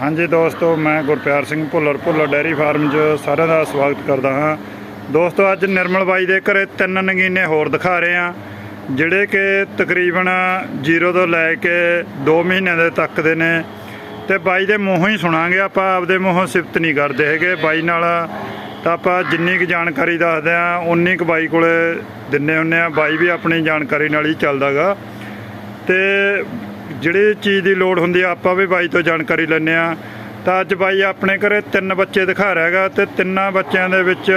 ਹਾਂਜੀ ਦੋਸਤੋ, ਮੈਂ ਗੁਰਪਿਆਰ ਸਿੰਘ ਭੁੱਲਰ ਭੁੱਲਰ ਡੈਰੀ ਫਾਰਮ 'ਚ ਸਾਰਿਆਂ ਦਾ ਸਵਾਗਤ ਕਰਦਾ ਹਾਂ। ਦੋਸਤੋ, ਅੱਜ ਨਿਰਮਲ ਬਾਈ ਦੇ ਘਰੇ ਤਿੰਨ ਨਗੀਨੇ ਹੋਰ ਦਿਖਾ ਰਹੇ ਹਾਂ, ਜਿਹੜੇ ਕਿ ਤਕਰੀਬਨ 0 ਤੋਂ ਲੈ ਕੇ 2 ਮਹੀਨਿਆਂ ਦੇ ਤੱਕ ਦੇ ਨੇ। ਤੇ ਬਾਈ ਦੇ ਮੂੰਹੋਂ ਹੀ ਸੁਣਾਂਗੇ, ਆਪਾਂ ਆਪਦੇ ਮੂੰਹੋਂ ਸਿਫਤ ਨਹੀਂ ਕਰਦੇ ਹੈਗੇ। ਬਾਈ ਨਾਲ ਤਾਂ ਆਪਾਂ ਜਿੰਨੀ ਕੁ ਜਾਣਕਾਰੀ ਦੱਸਦੇ ਆ ਉਨੀ ਕੁ ਬਾਈ ਕੋਲੇ ਦਿੰਨੇ ਹੁੰਨੇ ਆ ਬਾਈ ਵੀ ਆਪਣੀ ਜਾਣਕਾਰੀ ਨਾਲ ਹੀ ਚੱਲਦਾਗਾ। ਤੇ ਜਿਹੜੀ ਚੀਜ਼ ਦੀ ਲੋੜ ਹੁੰਦੀ ਆ ਆਪਾਂ ਵੀ ਬਾਈ ਤੋਂ ਜਾਣਕਾਰੀ ਲੈਂਦੇ ਆ ਤਾਂ ਅੱਜ ਬਾਈ ਆਪਣੇ ਘਰੇ ਤਿੰਨ ਬੱਚੇ ਦਿਖਾ ਰਿਹਾ ਹੈਗਾ ਤੇ ਤਿੰਨਾਂ ਬੱਚਿਆਂ ਦੇ ਵਿੱਚ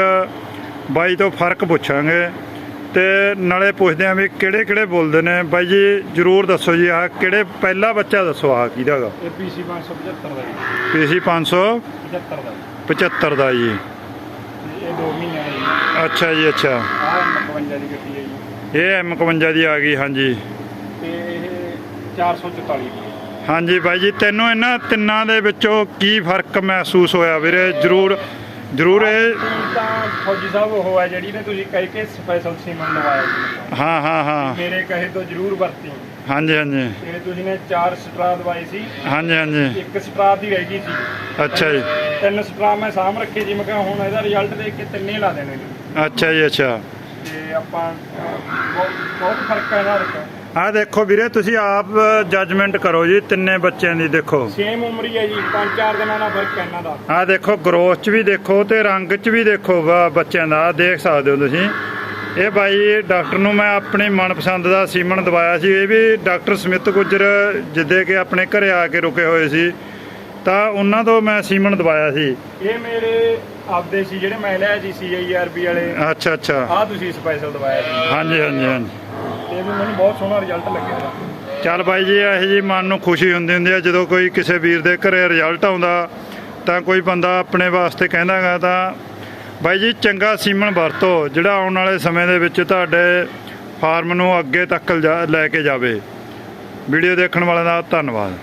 ਬਾਈ ਤੋਂ ਫ਼ਰਕ ਪੁੱਛਾਂਗੇ। ਤੇ ਨਾਲੇ ਪੁੱਛਦੇ ਆ ਵੀ ਕਿਹੜੇ ਕਿਹੜੇ ਬੋਲਦੇ ਨੇ। ਬਾਈ ਜੀ ਜਰੂਰ ਦੱਸੋ ਜੀ ਆਹ ਕਿਹੜੇ ਪਹਿਲਾ ਬੱਚਾ ਦੱਸੋ ਆਹ ਕਿਹਦਾ ਹੈਗਾ? ਇਹ ਪੀਸੀ 575 ਦਾ ਜੀ। ਪੀਸੀ 75 ਦਾ 575 ਦਾ ਜੀ। ਇਹ 2 ਮਹੀਨਿਆਂ ਦਾ ਜੀ। ਅੱਛਾ ਜੀ ਅੱਛਾ। ਆਹ 52 ਦੀ ਗੱਡੀ ਹੈ ਜੀ। ਇਹ M51 ਦੀ ਆ ਗਈ ਹਾਂਜੀ। 444 ਦੀ ਹਾਂਜੀ ਬਾਈ ਜੀ ਤੈਨੂੰ ਇਹਨਾਂ ਤਿੰਨਾਂ ਦੇ ਵਿੱਚੋਂ ਕੀ ਫ਼ਰਕ ਮਹਿਸੂਸ ਹੋਇਆ ਵੀਰੇ? ਜਰੂਰ ਜਰੂਰ ਇਹ ਤਾਂ ਫੌਜੀ ਸਾਹਿਬ ਉਹ ਹੈ ਜਿਹੜੀ ਨੇ ਤੁਸੀਂ ਕਹਿ ਕੇ ਸਪੈਸ਼ਲ ਸੀਮਨ ਲਵਾਇਆ ਜੀ ਹਾਂ ਹਾਂ ਹਾਂ। ਮੇਰੇ ਕਹੇ ਤੋਂ ਜ਼ਰੂਰ ਵਰਤੀ। ਹਾਂਜੀ ਹਾਂਜੀ। ਤੇ ਤੁਸੀਂ ਨੇ 4 ਸਟਰਾ ਦਵਾਈ ਸੀ। ਹਾਂਜੀ ਹਾਂਜੀ। ਇੱਕ ਸਟਰਾ ਦੀ ਰਹਿ ਗਈ ਸੀ। ਅੱਛਾ ਜੀ। ਤਿੰਨ ਸਟਰਾ ਮੈਂ ਸਾਂਭ ਰੱਖੇ ਜੀ ਮੈਂ ਕਿਹਾ ਹੁਣ ਇਹਦਾ ਰਿਜ਼ਲਟ ਦੇਖ ਕੇ ਤਿੰਨੇ ਲਾ ਦੇਣੇ ਨੇ। ਅੱਛਾ ਜੀ ਅੱਛਾ। ਤੇ ਆਪਾਂ ਬਹੁਤ ਫ਼ਰਕ ਹੈ ਇਹਨਾਂ ਆਹ ਦੇਖੋ ਵੀਰੇ ਤੁਸੀਂ ਆਪ ਜੱਜਮੈਂਟ ਕਰੋ ਜੀ ਤਿੰਨੇ ਬੱਚਿਆਂ ਦੀ ਦੇਖੋ। ਸੇਮ ਉਮਰ ਹੀ ਹੈ ਜੀ 5-4 ਦਿਨਾਂ ਦਾ ਫ਼ਰਕ ਹੈ ਇਹਨਾਂ ਦਾ। ਆਹ ਦੇਖੋ ਗਰੋਥ ਚ ਵੀ ਦੇਖੋ ਤੇ ਰੰਗ ਚ ਵੀ ਦੇਖੋ ਬੱਚਿਆਂ ਦਾ ਦੇਖ ਸਕਦੇ ਹੋ ਤੁਸੀਂ। ਇਹ ਬਾਈ ਡਾਕਟਰ ਨੂੰ ਮੈਂ ਆਪਣੇ ਮਨਪਸੰਦ ਦਾ ਸੀਮਨ ਦਵਾਇਆ ਸੀ ਇਹ ਵੀ ਡਾਕਟਰ ਸਮਿਤ ਗੁੱਜਰ ਜਿੱਦੇ ਕਿ ਆਪਣੇ ਘਰੇ ਆ ਕੇ ਰੁਕੇ ਹੋਏ ਸੀ। ਤਾਂ ਉਹਨਾਂ ਤੋਂ ਮੈਂ ਸੀਮਨ ਦਵਾਇਆ ਸੀ। ਇਹ ਮੇਰੇ ਆਪਦੇ ਸੀ ਜਿਹੜੇ ਮੈਂ ਲਿਆ ਜੀ ਸੀਆਈਆਰਬੀ ਵਾਲੇ। ਅੱਛਾ ਅੱਛਾ। ਆਹ ਤੁਸੀਂ ਸਪੈਸ਼ਲ ਦਵਾਇਆ ਸੀ। ਹਾਂਜੀ ਹਾਂਜੀ ਹਾਂਜੀ। ਤੇ ਵੀ ਮੈਨੂੰ ਬਹੁਤ ਸੋਹਣਾ ਰਿਜ਼ਲਟ ਲੱਗਿਆ ਇਹਦਾ ਚੱਲ ਬਾਈ ਜੀ, ਇਹੋ ਜੀ ਮਨ ਨੂੰ ਖੁਸ਼ੀ ਹੁੰਦੀ ਹੁੰਦੀ ਹੈ ਜਦੋਂ ਕੋਈ ਕਿਸੇ ਵੀਰ ਦੇ ਘਰੇ ਰਿਜ਼ਲਟ ਆਉਂਦਾ, ਤਾਂ ਕੋਈ ਬੰਦਾ ਆਪਣੇ ਵਾਸਤੇ ਕਹਿੰਦਾਗਾ ਤਾਂ, ਬਾਈ ਜੀ, ਚੰਗਾ ਸੀਮਨ ਵਰਤੋ, ਜਿਹੜਾ ਆਉਣ ਵਾਲੇ ਸਮੇਂ ਦੇ ਵਿੱਚ ਤੁਹਾਡੇ ਫਾਰਮ ਨੂੰ ਅੱਗੇ ਤੱਕ ਲਿਜਾ- ਲੈ ਕੇ ਜਾਵੇ। ਵੀਡੀਓ ਦੇਖਣ ਵਾਲਿਆਂ ਦਾ ਧੰਨਵਾਦ।